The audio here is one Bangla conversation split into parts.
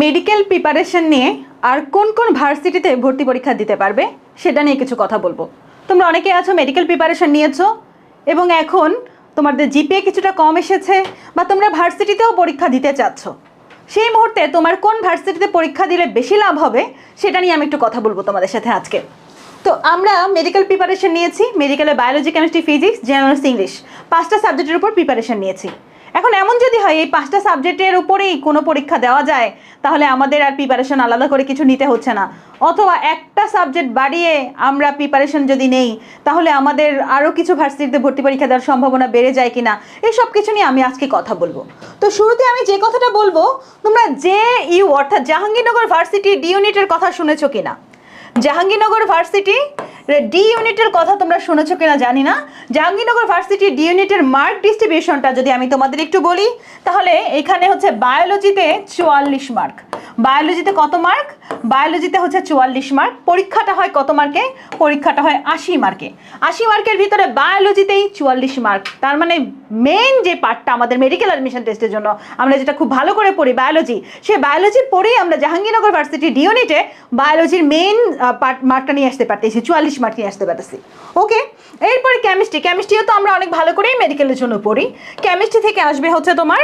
মেডিকেল প্রিপারেশন নিয়ে আর কোন কোন ভার্সিটিতে ভর্তি পরীক্ষা দিতে পারবে, সেটা নিয়ে কিছু কথা বলব। তোমরা অনেকে আছো, মেডিকেল প্রিপারেশন নিয়েছো, এবং এখন তোমাদের জিপিএ কিছুটা কম এসেছে, বা তোমরা ভার্সিটিতেও পরীক্ষা দিতে চাচ্ছ। সেই মুহূর্তে তোমার কোন ভার্সিটিতে পরীক্ষা দিলে বেশি লাভ হবে, সেটা নিয়ে আমি একটু কথা বলব তোমাদের সাথে আজকে। তো আমরা মেডিকেল প্রিপারেশন নিয়েছি, মেডিকেলে biology, chemistry, physics, generals, English. পাঁচটা সাবজেক্টের উপর প্রিপারেশন নিয়েছি। এখন এমন যদি হয়, এই পাঁচটা সাবজেক্টের উপরেই কোনো পরীক্ষা দেওয়া যায়, তাহলে আমাদের আর প্রিপারেশন আলাদা করে কিছু নিতে হচ্ছে না। অথবা একটা সাবজেক্ট বাড়িয়ে আমরা প্রিপারেশন যদি নেই, তাহলে আমাদের আরও কিছু ভার্সিটিতে ভর্তি পরীক্ষা দেওয়ার সম্ভাবনা বেড়ে যায় কিনা এই সব কিছু নিয়ে আমি আজকে কথা বলব। তো শুরুতে আমি যে কথাটা বলব, তোমরা জে ইউ অর্থাৎ জাহাঙ্গীরনগর ভার্সিটি ডি ইউনিটের কথা শুনেছো কিনা জাহাঙ্গীরনগর ভার্সিটি ডি ইউনিটের কথা তোমরা শুনেছো কিনা জানি না। জাহাঙ্গীরনগর ভার্সিটি ডি ইউনিটের মার্ক ডিস্ট্রিবিউশনটা যদি আমি তোমাদের একটু বলি, তাহলে এখানে হচ্ছে বায়োলজিতে চুয়াল্লিশ মার্ক। বায়োলজিতে কত মার্ক? বায়োলজিতে হচ্ছে চুয়াল্লিশ মার্ক। পরীক্ষাটা হয় কত মার্কে? পরীক্ষাটা হয় আশি মার্কে। আশি মার্কের ভিতরে বায়োলজিতেই চুয়াল্লিশ মার্ক। তার মানে মেন যে পার্টটা আমাদের মেডিকেল অ্যাডমিশন টেস্টের জন্য, আমরা যেটা খুব ভালো করে পড়ি বায়োলজি সে বায়োলজি পড়েই আমরা জাহাঙ্গীরনগর ভার্সিটি ডি ইউনিটে বায়োলজির মেন মার্কটা নিয়ে আসতে পারতেছি, চুয়াল্লিশ মার্ক নিয়ে আসতে পারতেছি। ওকে এরপরে কেমিস্ট্রি কেমিস্ট্রিও তো আমরা অনেক ভালো করেই মেডিকেলের জন্য পড়ি। কেমিস্ট্রি থেকে আসবে হচ্ছে তোমার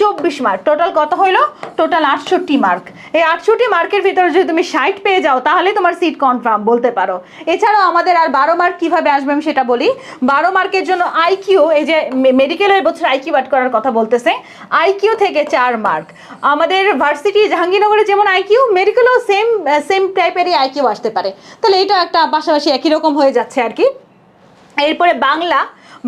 চব্বিশ মার্ক। টোটাল কত হইল? টোটাল আটষট্টি মার্ক। এই আটষট্টি মার্কের ভিতরে যদি তুমি ষাট পেয়ে যাও, তাহলে তোমার সিট কনফার্ম বলতে পারো। এছাড়াও আমাদের আর বারো মার্ক কীভাবে আসবে আমি সেটা বলি। বারো মার্কের জন্য আইকিউ এই যে মেডিকেলের বছর আইকিউ অ্যাড করার কথা বলতেছে আইকিউ থেকে চার মার্ক। আমাদের ভার্সিটি জাহাঙ্গীরনগরে যেমন আইকিউ মেডিকেলও সেম সেম টাইপেরই আইকিউ আসতে পারে। তাহলে এটা একটা পাশাপাশি একই রকম হয়ে যাচ্ছে আর কি। এরপরে বাংলা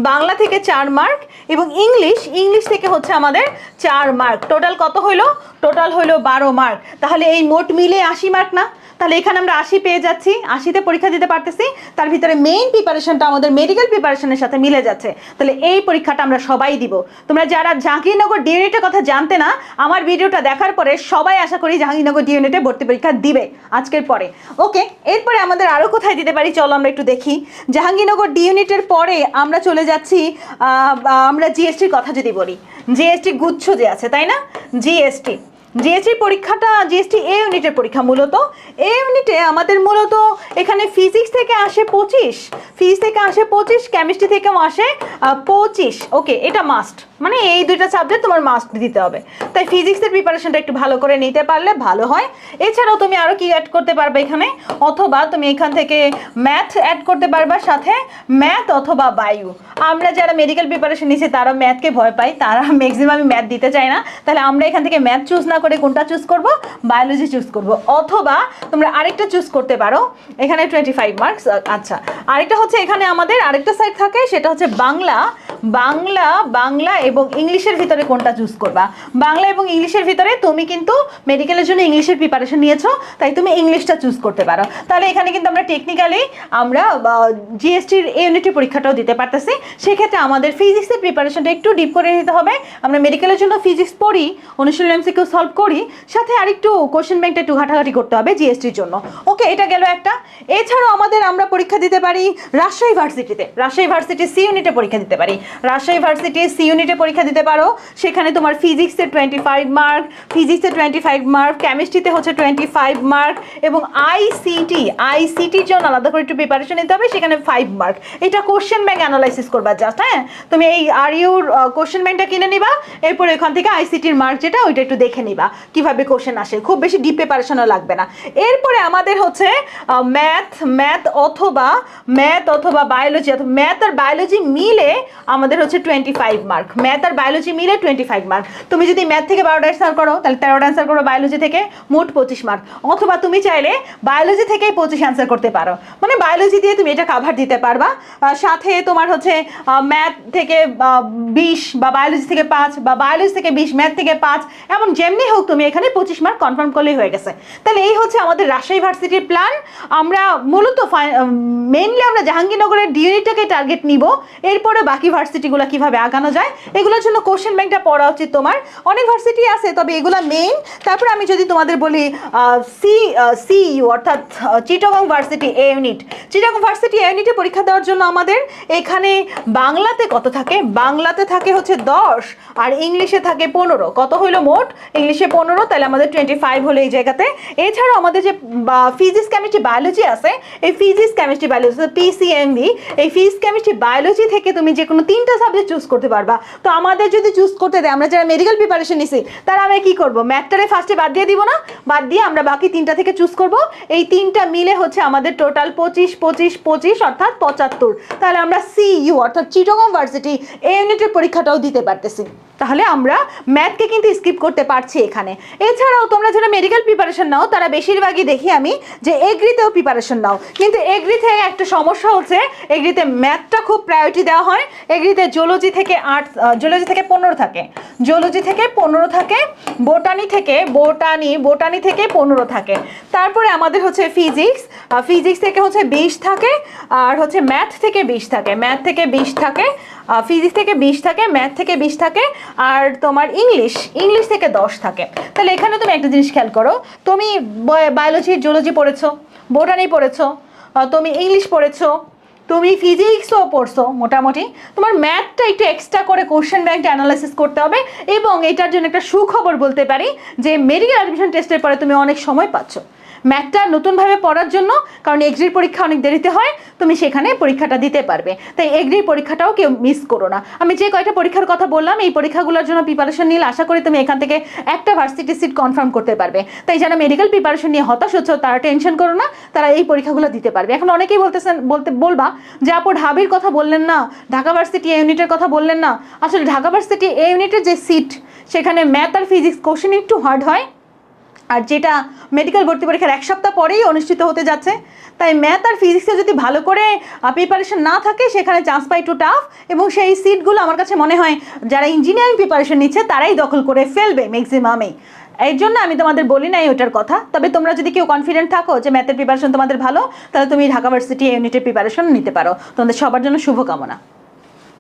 বাংলা থেকে চার মার্ক এবং ইংলিশ ইংলিশ থেকে হচ্ছে আমাদের চার মার্ক টোটাল কত হইল? টোটাল হইল বারো মার্ক তাহলে এই মোট মিলে আশি মার্ক না? তাহলে এখানে আমরা আশি পেয়ে যাচ্ছি। আশিতে পরীক্ষা দিতে পারতেছি। তার ভিতরে মেইন প্রিপারেশনটা আমাদের মেডিকেল প্রিপারেশনের সাথে মিলে যাচ্ছে। তাহলে এই পরীক্ষাটা আমরা সবাই দিব। তোমরা যারা জাহাঙ্গীরনগর ডি ইউনিটের কথা জানতে না, আমার ভিডিওটা দেখার পরে সবাই আশা করি জাহাঙ্গীরনগর ডি ইউনিটে ভর্তি পরীক্ষা দিবে আজকের পরে। ওকে এরপরে আমাদের আরও কোথায় দিতে পারি? চলো আমরা একটু দেখি। জাহাঙ্গীরনগর ডি ইউনিটের পরে আমরা চলে যাচ্ছি আমরা জিএসটির কথা যদি বলি। জিএসটি গুচ্ছ যে আছে, তাই না? জিএসটি জিএসটি পরীক্ষাটা জিএসটি এ ইউনিটের পরীক্ষা মূলত। এ ইউনিটে আমাদের মূলত এখানে ফিজিক্স থেকে আসে পঁচিশ। ফিজিক্স থেকে আসে পঁচিশ কেমিস্ট্রি থেকেও আসে পঁচিশ। ওকে এটা মাস্ট মানে এই দুইটা সাবজেক্ট তোমার মাস্ট দিতে হবে। তাই ফিজিক্সের প্রিপারেশনটা একটু ভালো করে নিতে পারলে ভালো হয়। এছাড়াও তুমি আরও কি অ্যাড করতে পারবে এখানে? অথবা তুমি এখান থেকে ম্যাথ অ্যাড করতে পারবা, সাথে ম্যাথ অথবা বায়ু। আমরা যারা মেডিকেল প্রিপারেশন নিচ্ছি তারা ম্যাথকে ভয় পাই তারা ম্যাক্সিমামই ম্যাথ দিতে চায় না। তাহলে আমরা এখান থেকে ম্যাথ চুজ না করে কোনটা চুজ করব? বায়োলজি চুজ করব। অথবা তোমরা আরেকটা চুজ করতে পারো। এখানে টোয়েন্টি ফাইভ মার্কস আচ্ছা। আরেকটা হচ্ছে এখানে আমাদের আরেকটা সাইড থাকে, সেটা হচ্ছে বাংলা। বাংলা বাংলা এবং ইংলিশের ভিতরে কোনটা চুজ করবা? বাংলা এবং ইংলিশের ভিতরে তুমি কিন্তু মেডিকেলের জন্য ইংলিশের প্রিপারেশন নিয়েছো, তাই তুমি ইংলিশটা চুজ করতে পারো। তাহলে এখানে কিন্তু আমরা টেকনিক্যালি আমরা জিএসটির ইউনিটের পরীক্ষাটাও দিতে পারতেছি। সেক্ষেত্রে আমাদের ফিজিক্সের প্রিপারেশনটা একটু ডিপ করে নিতে হবে। আমরা মেডিকেলের জন্য ফিজিক্স পড়ি, অনুশীলন এমসিকিউ সলভ করি, সাথে আরেকটু কোশ্চেন ব্যাংকটা একটু ঘাটাঘাটি করতে হবে জিএসটির জন্য। ওকে, এটা গেল একটা। এছাড়াও আমাদের আমরা পরীক্ষা দিতে পারি রাজশাহী ভার্সিটিতে। রাজশাহী ভার্সিটি সি ইউনিটে পরীক্ষা দিতে পারি। রাজশাহী ভার্সিটি সি ইউনিটে পরীক্ষা দিতে পারো। সেখানে তোমার ফিজিক্সে টোয়েন্টি ফাইভ মার্ক ফিজিক্সে টোয়েন্টি ফাইভ মার্ক কেমিস্ট্রিতে হচ্ছে টোয়েন্টি ফাইভ মার্ক এবং আইসিটি আইসিটির জন্য আলাদা করে একটু প্রিপারেশন নিতে হবে, সেখানে ফাইভ মার্ক এটা কোশ্চেন ব্যাংক অ্যানালাইসিস করবা জাস্ট হ্যাঁ? তুমি এই আর ইউর কোশ্চেন ব্যাংকটা কিনে নিবা, এরপর এখান থেকে আইসিটির মার্ক যেটা, ওইটা একটু দেখে নিবা, কীভাবে কোশ্চেন আসে। খুব বেশি ডিপ প্রিপারেশনও লাগবে না। এরপরে আমাদের হচ্ছে ম্যাথ ম্যাথ অথবা ম্যাথ অথবা বায়োলজি অথবা ম্যাথ আর বায়োলজি মিলে আমাদের হচ্ছে টোয়েন্টি ফাইভ মার্ক ম্যাথ আর বায়োলজি মিলে টোয়েন্টি ফাইভ মার্ক তুমি যদি ম্যাথ থেকে বারোটা অ্যান্সার করো, তাহলে তেরোটা অ্যান্সার করো বায়োলজি থেকে মোট পঁচিশ মার্ক অথবা তুমি চাইলে বায়োলজি থেকেই পঁচিশ অ্যান্সার করতে পারো। মানে বায়োলজি দিয়ে তুমি এটা কাভার দিতে পারবা। সাথে তোমার হচ্ছে ম্যাথ থেকে বিশ বা বায়োলজি থেকে পাঁচ বা বায়োলজি থেকে বিশ ম্যাথ থেকে পাঁচ, এমন যেমনি হোক তুমি এখানে পঁচিশ মার্ক কনফার্ম করলেই হয়ে গেছে। তাহলে এই হচ্ছে আমাদের রাজশাহী ভার্সিটির প্ল্যান আমরা মূলত মেনলি আমরা জাহাঙ্গীরনগরের ডিউনিটাকে টার্গেট নিব। এরপরে বাকি ভার্সিটিগুলো কীভাবে আগানো যায়, এগুলোর জন্য কোশ্চেন ব্যাংকটা পড়া উচিত তোমার। অনেক ভার্সিটি আছে, তবে এগুলা মেইন তারপর আমি যদি তোমাদের বলি সি সিইউ অর্থাৎ Chittagong varsity A unit Chittagong varsity A ইউনিটে পরীক্ষা দেওয়ার জন্য আমাদের এখানে বাংলাতে কত থাকে? বাংলাতে থাকে হচ্ছে দশ, আর ইংলিশে থাকে পনেরো। কত হইল মোট? ইংলিশে পনেরো, তাহলে আমাদের টোয়েন্টি ফাইভ হলো এই জায়গাতে। এছাড়াও আমাদের যে ফিজিক্স কেমিস্ট্রি বায়োলজি আছে, এই ফিজিক্স কেমিস্ট্রি বায়োলজি পিসিএমবি এই ফিজিক্স কেমিস্ট্রি বায়োলজি থেকে তুমি যে কোনো তিনটা সাবজেক্ট চুজ করতে পারবা। তো আমাদের যদি চুজ করতে দেয়, আমরা যারা মেডিকেল প্রিপারেশন নিছি, তারা আমরা কি করব? ম্যাথটারে ফার্স্টে বাদ দিয়ে দিব না? বাদ দিয়ে আমরা বাকি তিনটা থেকে চুজ করব। এই তিনটা মিলে হচ্ছে আমাদের টোটাল পঁচিশ পঁচিশ পঁচিশ, অর্থাৎ পঁচাত্তর। তাহলে আমরা সিইউ অর্থাৎ চিটগং ভার্সিটি এই ইউনিটের পরীক্ষাটাও দিতে পারতেছি। তাহলে আমরা ম্যাথকে কিন্তু স্কিপ করতে পারছি এখানে। এছাড়াও তোমরা যারা মেডিকেল প্রিপারেশন নাও, তারা বেশিরভাগই দেখি আমি যে এগ্রিতেও প্রিপারেশন নাও। কিন্তু এগ্রি থেকে একটা সমস্যা হচ্ছে এগ্রিতে ম্যাথটা খুব প্রায়োরিটি দেওয়া হয়। এগ্রিতে জুলজি থেকে আর্টস জুলজি থেকে পনেরো থাকে। জুলজি থেকে পনেরো থাকে বোটানি থেকে বোটানি বোটানি থেকে পনেরো থাকে। তারপরে আমাদের হচ্ছে ফিজিক্স ফিজিক্স থেকে হচ্ছে বিশ থাকে, আর হচ্ছে ম্যাথ থেকে বিশ থাকে। ম্যাথ থেকে বিশ থাকে ফিজিক্স থেকে বিশ থাকে ম্যাথ থেকে বিশ থাকে, আর তোমার ইংলিশ ইংলিশ থেকে দশ থাকে। তাহলে এখানে তুমি একটা জিনিস খেয়াল করো, তুমি বায়োলজি জুলজি পড়েছো বোটানি পড়েছো তুমি ইংলিশ পড়েছো তুমি ফিজিক্সও পড়ছো মোটামুটি। তোমার ম্যাথটা একটু এক্সট্রা করে কোশ্চেন ব্যাংকটা অ্যানালাইসিস করতে হবে এবং এটার জন্য একটা সুখবর বলতে পারি যে মেডিকেল অ্যাডমিশন টেস্টের পরে তুমি অনেক সময় পাচ্ছ। ম্যাথটা নতুনভাবে পড়ার জন্য, কারণ এগ্রির পরীক্ষা অনেক দেরিতে হয়, তুমি সেখানে পরীক্ষাটা দিতে পারবে। তাই এগ্রির পরীক্ষাটাও কেউ মিস করো না। আমি যে কয়টা পরীক্ষার কথা বললাম, এই পরীক্ষাগুলোর জন্য প্রিপারেশন নিলে আশা করি তুমি এখান থেকে একটা ভার্সিটি সিট কনফার্ম করতে পারবে। তাই যারা মেডিকেল প্রিপারেশন নিয়ে হতাশ হচ্ছে, তারা টেনশন করো না, তারা এই পরীক্ষাগুলো দিতে পারবে। এখন অনেকেই বলতেছেন, বলতে, বলবা যে, আপু, ঢাবির কথা বললেন না, ঢাকা ভার্সিটি এ ইউনিটের কথা বললেন না। আসলে ঢাকা ভার্সিটি এ ইউনিটের যে সিট সেখানে ম্যাথ আর ফিজিক্স কোশ্চেন একটু হার্ড হয়। আর যেটা মেডিকেল ভর্তি পরীক্ষার এক সপ্তাহ পরেই অনুষ্ঠিত হতে যাচ্ছে, তাই ম্যাথ আর ফিজিক্সে যদি ভালো করে প্রিপারেশন না থাকে, সেখানে চান্স পাই টু টাফ এবং সেই সিটগুলো আমার কাছে মনে হয় যারা ইঞ্জিনিয়ারিং প্রিপারেশন নিচ্ছে, তারাই দখল করে ফেলবে ম্যাক্সিমামেই এর জন্য আমি তোমাদের বলি নাই ওটার কথা। তবে তোমরা যদি কেউ কনফিডেন্ট থাকো যে ম্যাথের প্রিপারেশন তোমাদের ভালো, তাহলে তুমি ঢাকা ভার্সিটি ইউনিটের প্রিপারেশন নিতে পারো। তোমাদের সবার জন্য শুভকামনা।